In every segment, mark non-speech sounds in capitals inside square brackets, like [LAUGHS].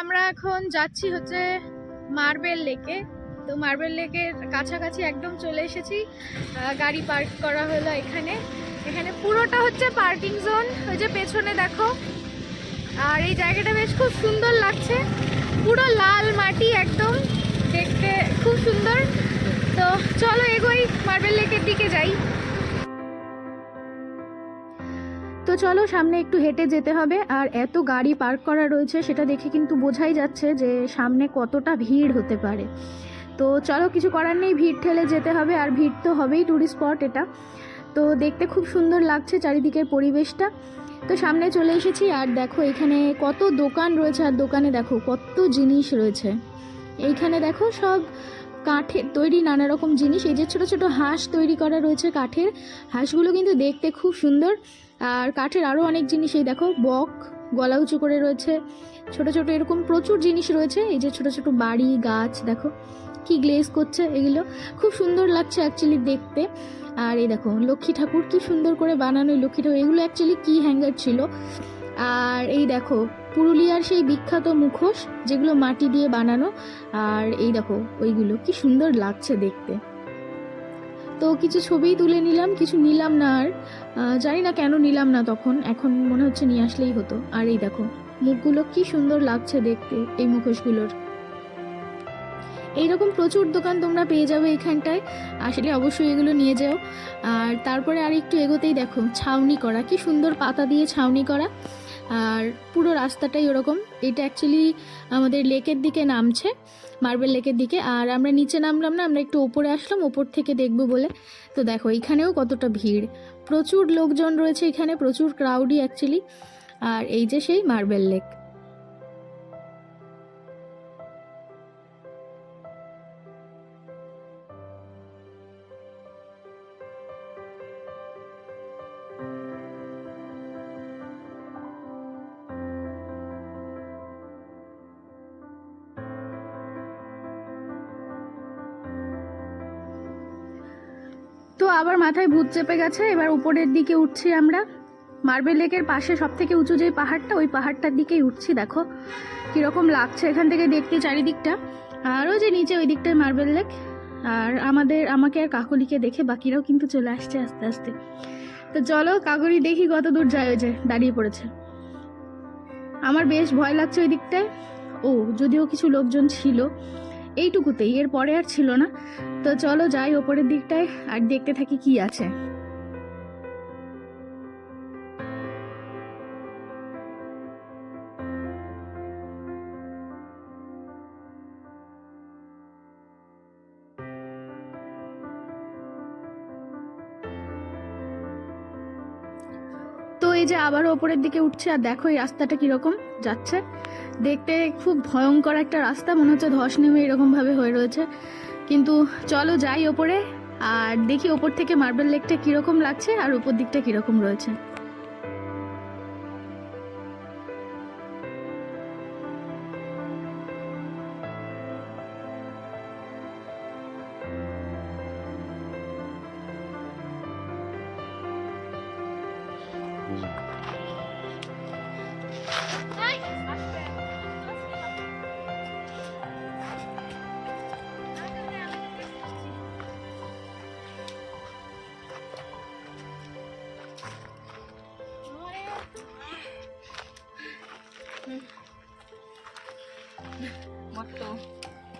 আমরা এখন যাচ্ছি হচ্ছে মার্বেল লেকে তো মার্বেল লেকের কাছাকাছি একদম চলে এসেছি। গাড়ি পার্ক করা হলো এখানে। এখানে পুরোটা হচ্ছে পার্কিং জোন। ওই যে পেছনে দেখো। আর এই জায়গাটা বেশ খুব সুন্দর লাগছে। পুরো লাল মাটি একদম। দেখতে খুব সুন্দর। তো চলো এগোই মার্বেল লেকের দিকে যাই। তো চলো সামনে একটু হেঁটে যেতে হবে, আর এত গাড়ি পার্ক করা রয়েছে সেটা দেখে কিন্তু বোঝাই যাচ্ছে যে সামনে কতটা ভিড় হতে পারে। তো চলো কিছু করার নেই, ভিড় ঠেলে যেতে হবে, আর ভিড় তো হবেই ট্যুরিস্ট স্পট এটা। তো দেখতে খুব সুন্দর লাগছে চারিদিকের পরিবেশটা। তো সামনে চলে এসেছি, আর দেখো এখানে কত দোকান রয়েছে, আর দোকানে দেখো কত জিনিস রয়েছে। এইখানে দেখো সব কাঠের তৈরি নানা রকম জিনিস, এই যে ছোটো ছোটো হাঁস তৈরি করা রয়েছে কাঠের। হাঁসগুলো কিন্তু দেখতে খুব সুন্দর। আর কাঠের আরও অনেক জিনিস, এই দেখো, বক, গলা উঁচু করে রয়েছে। ছোট ছোট এরকম প্রচুর জিনিস রয়েছে, এই যে ছোট ছোট বাড়ি, গাছ, দেখো, কি গ্লেজ করছে এগুলো। খুব সুন্দর লাগছে অ্যাকচুয়ালি দেখতে। আর এই দেখো, লক্ষ্মী ঠাকুর কি সুন্দর করে বানানো লক্ষ্মী ঠাকুর, এগুলো অ্যাকচুয়ালি কি হ্যাঙ্গার ছিল? আর এই দেখো, পুরুলিয়ার সেই বিখ্যাত মুখোশ যেগুলো মাটি দিয়ে বানানো। আর এই দেখো, ওইগুলো কি সুন্দর লাগছে দেখতে। তো কিছু ছবিই তুলে নিলাম, কিছু নিলাম না আর। জানি না কেন নিলাম না তখন, এখন মনে হচ্ছে নিয়ে আসলেই হতো। আর এই দেখো, মুখগুলো কি সুন্দর লাগছে দেখতে, এই মুখোশগুলোর। এইরকম প্রচুর দোকান তোমরা পেয়ে যাবে এখানটায়, আসলে অবশ্যই এগুলো নিয়ে যাও। আর তারপরে আর একটু এগোতেই দেখো, ছাউনি করা, কি সুন্দর পাতা দিয়ে ছাউনি করা। আর পুরো রাস্তাটাই ওরকম। এটা অ্যাকচুয়ালি আমাদের লেকের দিকে নামছে মার্বেল লেকের দিকে। আর আমরা নিচে নামলাম না, আমরা একটু ওপরে আসলাম, ওপর থেকে দেখব বলে। তো দেখো এখানেও কতটা ভিড়। প্রচুর লোকজন রয়েছে এখানে, প্রচুর ক্রাউডই অ্যাকচুয়ালি আর এই যে সেই মার্বেল লেক তো আবার মাথায় ভূত চেপে গেছে, এবার উপরের দিকে উঠছি আমরা। মার্বেল লেকের পাশে সব থেকে উঁচু যে পাহাড়টা, ওই পাহাড়টার দিকেই উঠছি, দেখো। কীরকম লাগছে এখান থেকে দেখতে চারিদিকটা। আর ওই যে নিচে ওই দিকটায় মার্বেল লেক। আর আমাদের, আমাকে আর কাকলিকে দেখে বাকিরাও কিন্তু চলে আসছে আস্তে আস্তে। তো চলো, কাকলি দেখি কত দূর যায় ওই যে দাঁড়িয়ে পড়েছে। আমার বেশ ভয় লাগছে ওই দিকটায়। ও, যদিও কিছু লোকজন ছিল। এইটুকুতেই এর পরে আর ছিল না। তো চলো যাই ওপরের দিকটায় আর দেখতে থাকি কি আছে। এই যে আবার ওপরের দিকে উঠছে আর দেখো এই রাস্তাটা কীরকম যাচ্ছে। দেখতে খুব ভয়ঙ্কর একটা রাস্তা, মনে হচ্ছে ধস নেমে এরকম ভাবে হয়ে রয়েছে। কিন্তু চলো যাই ওপরে, আর দেখি ওপর থেকে মার্বেল লেকটা কীরকম লাগছে আর উপর দিকটা কীরকম রয়েছে।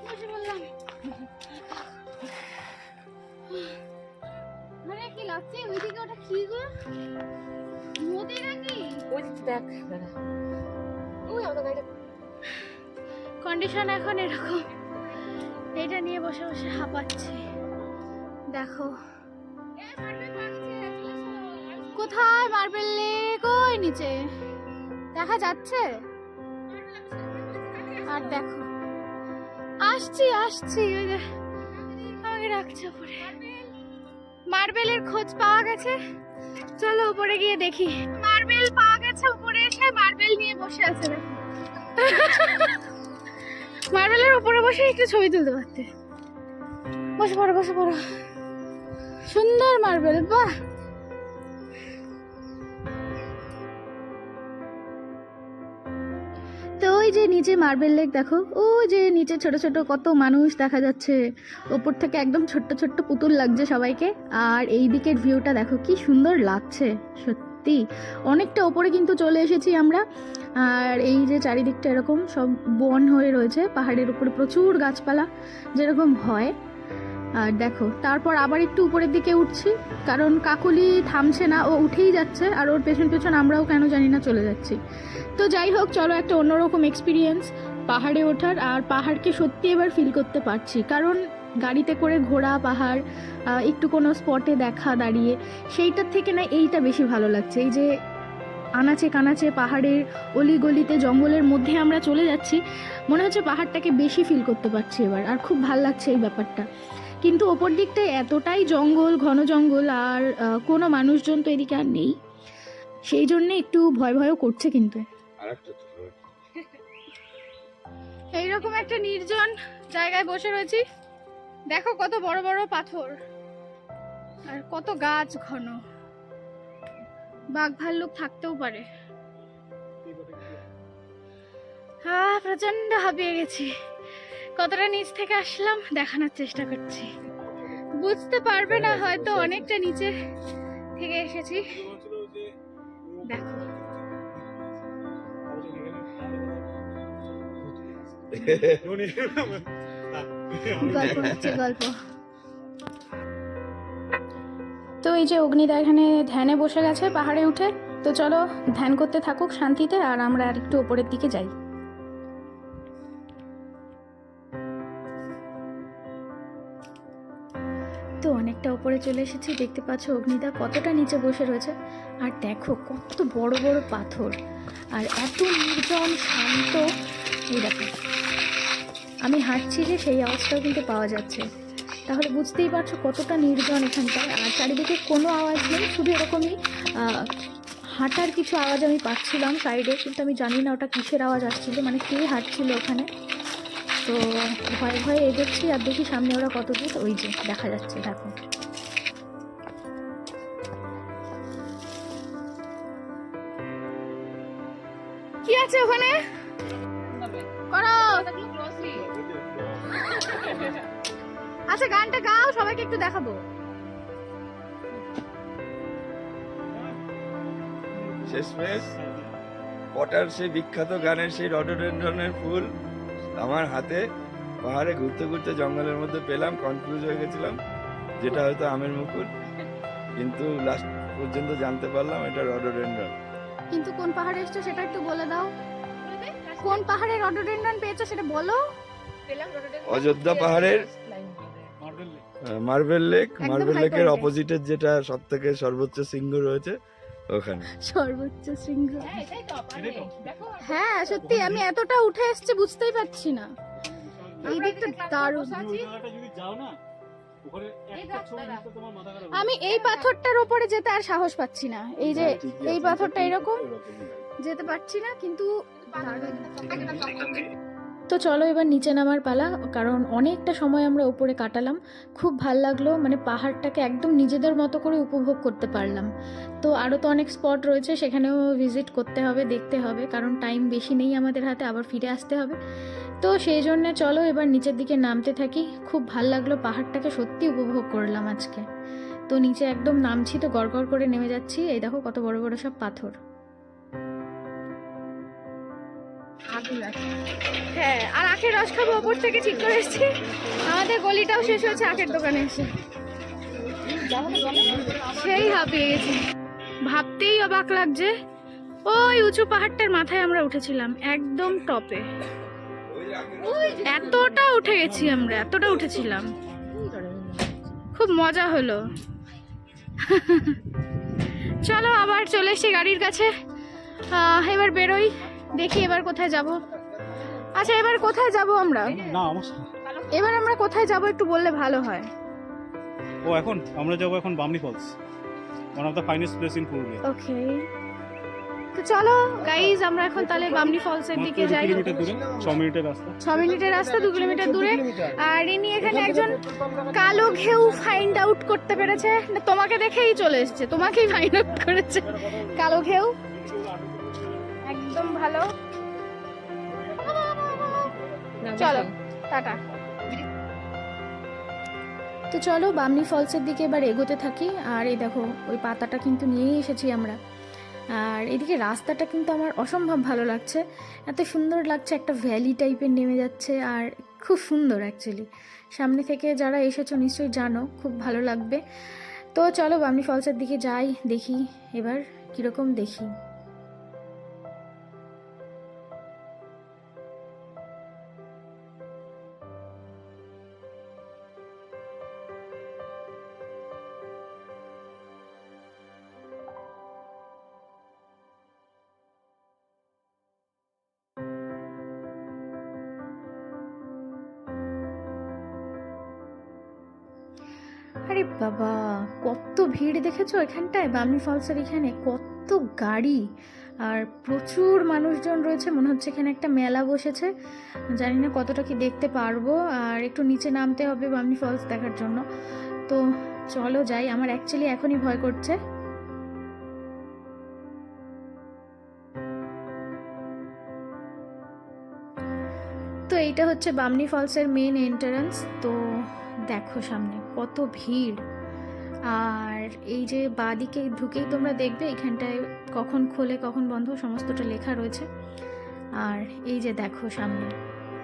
বসে বললাম আরে কি লাগছে? ওইদিকে ওটা কি গো? দেখ ওই আমাদের গাড়িটা। কন্ডিশন এখন এরকম। এটা নিয়ে বসে বসে হাঁপাচ্ছি। দেখো। কোথায় মার্বেল লেক? ওই নিচে। দেখা যাচ্ছে? আর দেখো। আসছি আসছি ওই যে। আমাকে রাখছে উপরে মার্বেলের খোঁজ পাওয়া গেছে? চলো উপরে গিয়ে দেখি। মার্বেল পাওয়া গেছে উপরে এসে মার্বেল নিয়ে বসে আছে দেখো। [LAUGHS] মার্বেলের উপরে বসে একটু ছবি তুলতে পারতে। বসে পড়ো বসে পড়ো। সুন্দর মার্বেল বাহ! যে নিচে মার্বেল লেক দেখো ও যে নিচে ছোট ছোট কত মানুষ দেখা যাচ্ছে। ওপর থেকে একদম ছোট্ট ছোট্ট পুতুল লাগছে সবাইকে। আর এই দিকের ভিউটা দেখো, কি সুন্দর লাগছে, সত্যি। অনেকটা ওপরে কিন্তু চলে এসেছি আমরা। আর এই যে চারিদিকটা এরকম সব বন হয়ে রয়েছে, পাহাড়ের উপরে প্রচুর গাছপালা যেরকম হয়। আর দেখো, তারপর আবার একটু উপরের দিকে উঠছি, কারণ কাকলি থামছে না, ও উঠেই যাচ্ছে, আর ওর পেছন পেছন আমরাও কেন জানি না চলে যাচ্ছি। তো যাই হোক, চলো একটা অন্যরকম এক্সপিরিয়েন্স পাহাড়ে ওঠার, আর পাহাড়কে সত্যি এবার ফিল করতে পারছি, কারণ গাড়িতে করে ঘোরা, পাহাড় একটু কোনো স্পটে দেখা, দাঁড়িয়ে, সেইটার থেকে না এইটা বেশি ভালো লাগছে, এই যে আনাচে কানাচে পাহাড়ের অলিগলিতে, জঙ্গলের মধ্যে আমরা চলে যাচ্ছি, মনে হচ্ছে পাহাড়টাকে বেশি ফিল করতে পারছি এবার, আর খুব ভালো লাগছে এই ব্যাপারটা। কিন্তু ওপর দিকটায় এতটাই জঙ্গল ঘন জঙ্গল আর কোনো মানুষজন তো এদিকে আর নেই। সেই জন্যে একটু ভয় ভয়ও করছে কিন্তু। এইরকম একটা নির্জন জায়গায় বসে রয়েছি। দেখো কত বড় বড় পাথর আর কত গাছ ঘন। বাঘ ভাল্লুক থাকতেও পারে। হ্যাঁ প্রচণ্ড হাঁপিয়ে গেছি। কতটা নিচ থেকে আসলাম দেখানোর চেষ্টা করছি। বুঝতে পারবে না হয়তো অনেকটা নিচে থেকে এসেছি। দেখো। গল্প হচ্ছে, গল্প। তো এই যে অগ্নিদা এখানে ধ্যানে বসে গেছে পাহাড়ে উঠে। তো চলো ধ্যান করতে থাকুক শান্তিতে, আর আমরা আর একটু ওপরের দিকে যাই। উপরে চলে এসেছি, দেখতে পাচ্ছ অগ্নিদা কতটা নিচে বসে রয়েছে। আর দেখো কত বড় বড় পাথর। আর এত নির্জন, শান্ত। এই দেখো, আমি হাঁটছি যে সেই আওয়াজটাও কিন্তু পাওয়া যাচ্ছে। তাহলে বুঝতেই পারছ কতটা নির্জন এখানটায়। আর চারিদিকে কোনো আওয়াজ নেই, শুধু এরকমই হাঁটার কিছু আওয়াজ আমি পাচ্ছিলাম সাইডে, কিন্তু আমি জানি না ওটা কিসের আওয়াজ আসছিল মানে কে হাঁটছিল ওখানে। তো ভয়ে ভয়ে এগোচ্ছি আর দেখি সামনে ওরা কত দূর ওই যে দেখা যাচ্ছে, দেখো। আছে ওখানে? আচ্ছা গানটা গাও, সবাইকে একটু দেখাবো। শেষমেশ, পটার সেই বিখ্যাত গানের সেই রডোডেন্ড্রনের ফুল আমার হাতে। পাহাড়ে ঘুরতে ঘুরতে জঙ্গলের মধ্যে পেলাম কনফিউজ হয়ে গেছিলাম, যেটা হয়তো আমের মুকুল কিন্তু লাস্ট পর্যন্ত জানতে পারলাম এটা রডোডেন্ড্রন কিন্তু কোন পাহাড়ে এসছো সেটা একটু বলে দাও। কোন পাহাড়ে রডোডেন্ড্রন পেয়েছ সেটা বলো। অযোধ্যা পাহাড়ের মার্বেল লেক মার্বেল লেকের। অপোজিটের যেটা সব থেকে সর্বোচ্চ শৃঙ্গ রয়েছে ওখানে। সর্বোচ্চ শৃঙ্গ। হ্যাঁ সত্যি আমি এতটা উঠে এসেছি বুঝতেই পারছি না। এই দিকটা দারুণ। আমি এই পাথরটার ওপরে যেতে আর সাহস পাচ্ছি না। এই যে এই পাথরটা এরকম যেতে পারছি না কিন্তু তো চলো এবার নিচে নামার পালা কারণ অনেকটা সময় আমরা উপরে কাটালাম। খুব ভালো লাগল মানে পাহাড়টাকে একদম নিজেদের মতো করে উপভোগ করতে পারলাম। তো আরও তো অনেক স্পট রয়েছে সেখানেও ভিজিট করতে হবে দেখতে হবে কারণ টাইম বেশি নেই আমাদের হাতে আবার ফিরে আসতে হবে। তো সেই জন্য চলো এবার নিচের দিকে নামতে থাকি। খুব ভালো লাগল পাহাড়টাকে সত্যি উপভোগ করলাম আজকে। তো নিচে একদম নামছি তো গড়গড় করে নেমে যাচ্ছি। এই দেখো কত বড় বড় সব পাথর। হ্যাঁ আর আখের রস খাব, ওপর থেকে ঠিক করে এসেছি। আমাদের গলিটাও শেষ হয়েছে আখের দোকানে এসে। সেই হাঁপিয়ে গেছি। ভাবতেই অবাক লাগছে। ওই উঁচু পাহাড়টার মাথায় আমরা উঠেছিলাম, একদম টপে। এতটা উঠে গেছি আমরা এতটা উঠেছিলাম। খুব মজা হলো। চলো আবার চলে এসছি গাড়ির কাছে। এবার বেরোই দেখি এবার কোথায় যাব। আচ্ছা এবার কোথায় যাব আমরা? এবার আমরা কোথায় যাব একটু বললে ভালো হয়। ও এখন আমরা যাব এখন Bamni falls one of the finest place in Purulia okay তো চলো গাইজ আমরা এখন তাহলে বামনি ফলসের দিকে যাই। ছ মিনিটের রাস্তা। ছ মিনিটের রাস্তা দু কিলোমিটার দূরে। আর ইনি এখানে একজন কালো ঘেউ ফাইন্ড আউট করতে পেরেছে। তোমাকে দেখেই চলে এসেছে তোমাকেই ফাইন্ড আউট করেছে। কালো ঘেউ। একদম ভালো। চলো। টাটা। তো চলো বামনি ফলসের দিকে এবার এগোতে থাকি। আর এই দেখো ওই পাতাটা কিন্তু নিয়েই এসেছি আমরা। আর এদিকে রাস্তাটা কিন্তু আমার অসম্ভব ভালো লাগছে। এত সুন্দর লাগছে, একটা ভ্যালি টাইপের নেমে যাচ্ছে আর খুব সুন্দর অ্যাকচুয়ালি সামনে থেকে যারা এসেছ নিশ্চয়ই জানো, খুব ভালো লাগবে। তো চলো বামনি ফলসের দিকে যাই, দেখি এবার কীরকম দেখি। বাবা, কত ভিড় দেখেছ এখানটায়? বামনি ফলসের এখানে কত গাড়ি। আর প্রচুর মানুষজন রয়েছে, মনে হচ্ছে এখানে একটা মেলা বসেছে। জানি না কতটা কি দেখতে পারব। আর একটু নিচে নামতে হবে বামনি ফলস দেখার জন্য। তো চলো যাই, আমার অ্যাকচুয়ালি এখনই ভয় করছে। তো এইটা হচ্ছে বামনি ফলসের মেন এন্ট্রান্স তো দেখো সামনে। কত ভিড়। আর এই যে বাদিকে ঢুকেই তোমরা দেখবে, এখানটায় কখন খোলে, কখন বন্ধ, সমস্তটা লেখা রয়েছে। আর এই যে দেখো সামনে,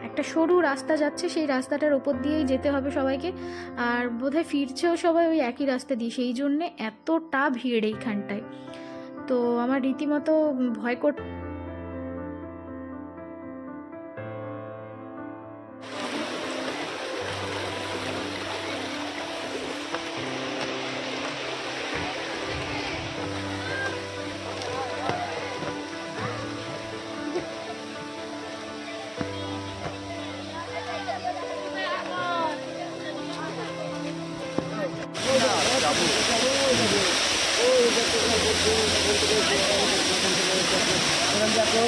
একটা সরু রাস্তা যাচ্ছে, সেই রাস্তাটার ওপর দিয়েই যেতে হবে সবাইকে। আর বোধহয় ফিরছেও সবাই ওই একই রাস্তা দিয়ে, সেই জন্যে এতটা ভিড় এইখানটায়। তো আমার রীতিমতো ভয় কর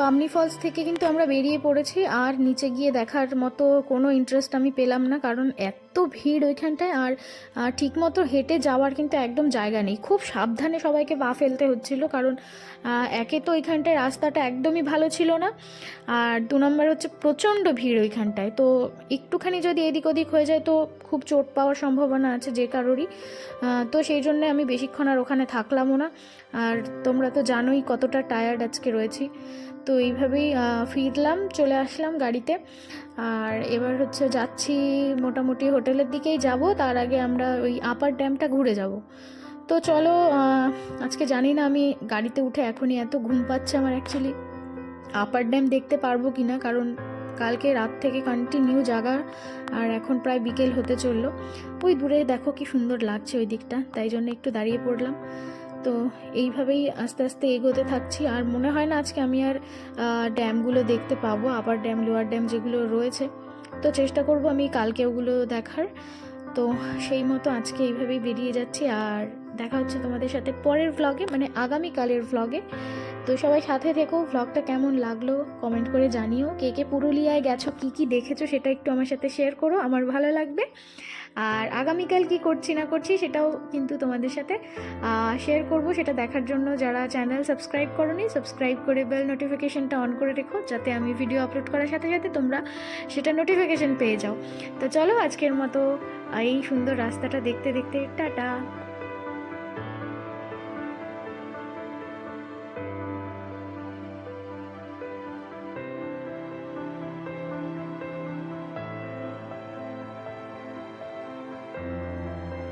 বামনি ফলস থেকে কিন্তু আমরা বেরিয়ে পড়েছি, আর নিচে গিয়ে দেখার মতো কোনো ইন্টারেস্ট আমি পেলাম না, কারণ এত ভিড় ওইখানটায়, আর ঠিকমতো হেঁটে যাওয়ার কিন্তু একদম জায়গা নেই। খুব সাবধানে সবাইকে পা ফেলতে হচ্ছিল, কারণ একে তো ওইখানটায় রাস্তাটা একদমই ভালো ছিল না, আর দু নম্বর হচ্ছে প্রচণ্ড ভিড় ওইখানটায়। তো একটুখানি যদি এদিক ওদিক হয়ে যায়, তো খুব চোট পাওয়ার সম্ভাবনা আছে যে কারোরই তো সেই জন্য আমি বেশিক্ষণ আর ওখানে থাকলামও না। আর তোমরা তো জানোই কতটা টায়ার্ড আজকে রয়েছি। তো এইভাবেই ফিরলাম, চলে আসলাম গাড়িতে। আর এবার হচ্ছে যাচ্ছি মোটামুটি হোটেলের দিকেই যাব। তার আগে আমরা ওই আপার ড্যামটা ঘুরে যাব। তো চলো আজকে জানি না আমি গাড়িতে উঠে এখনই এত ঘুম পাচ্ছে আমার অ্যাকচুয়ালি আপার ড্যাম দেখতে পারব কি না কারণ কালকে রাত থেকে কন্টিনিউ জাগা, আর এখন প্রায় বিকেল হতে চলল। ওই দূরে দেখো কি সুন্দর লাগছে ওই দিকটা। তাই জন্য একটু দাঁড়িয়ে পড়লাম। তো এইভাবেই আস্তে আস্তে এগোতে থাকছি। আর মনে হয় না আজকে আমি আর ড্যামগুলো দেখতে পাবো আপার ড্যাম, লোয়ার ড্যাম যেগুলো রয়েছে। তো চেষ্টা করব আমি কালকে ওগুলো দেখার। তো সেই মতো আজকে এইভাবেই বেরিয়ে যাচ্ছি। আর দেখা হচ্ছে তোমাদের সাথে পরের ভ্লগে মানে আগামীকালের ভ্লগে তো সবাই সাথে থেকো ভ্লগটা কেমন লাগল কমেন্ট করে জানিও। কে কে পুরুলিয়ায় গেছো, কী কী দেখেছ সেটা একটু আমার সাথে শেয়ার করো, আমার ভালো লাগবে। আর আগামীকাল কি করছি না করছি সেটাও কিন্তু তোমাদের সাথে শেয়ার করব। সেটা দেখার জন্য যারা চ্যানেল সাবস্ক্রাইব করোনি সাবস্ক্রাইব করে বেল নোটিফিকেশানটা অন করে রেখো, যাতে আমি ভিডিও আপলোড করার সাথে সাথে তোমরা সেটা নোটিফিকেশন পেয়ে যাও। তো চলো আজকের মতো এই সুন্দর রাস্তাটা দেখতে দেখতে, টাটা!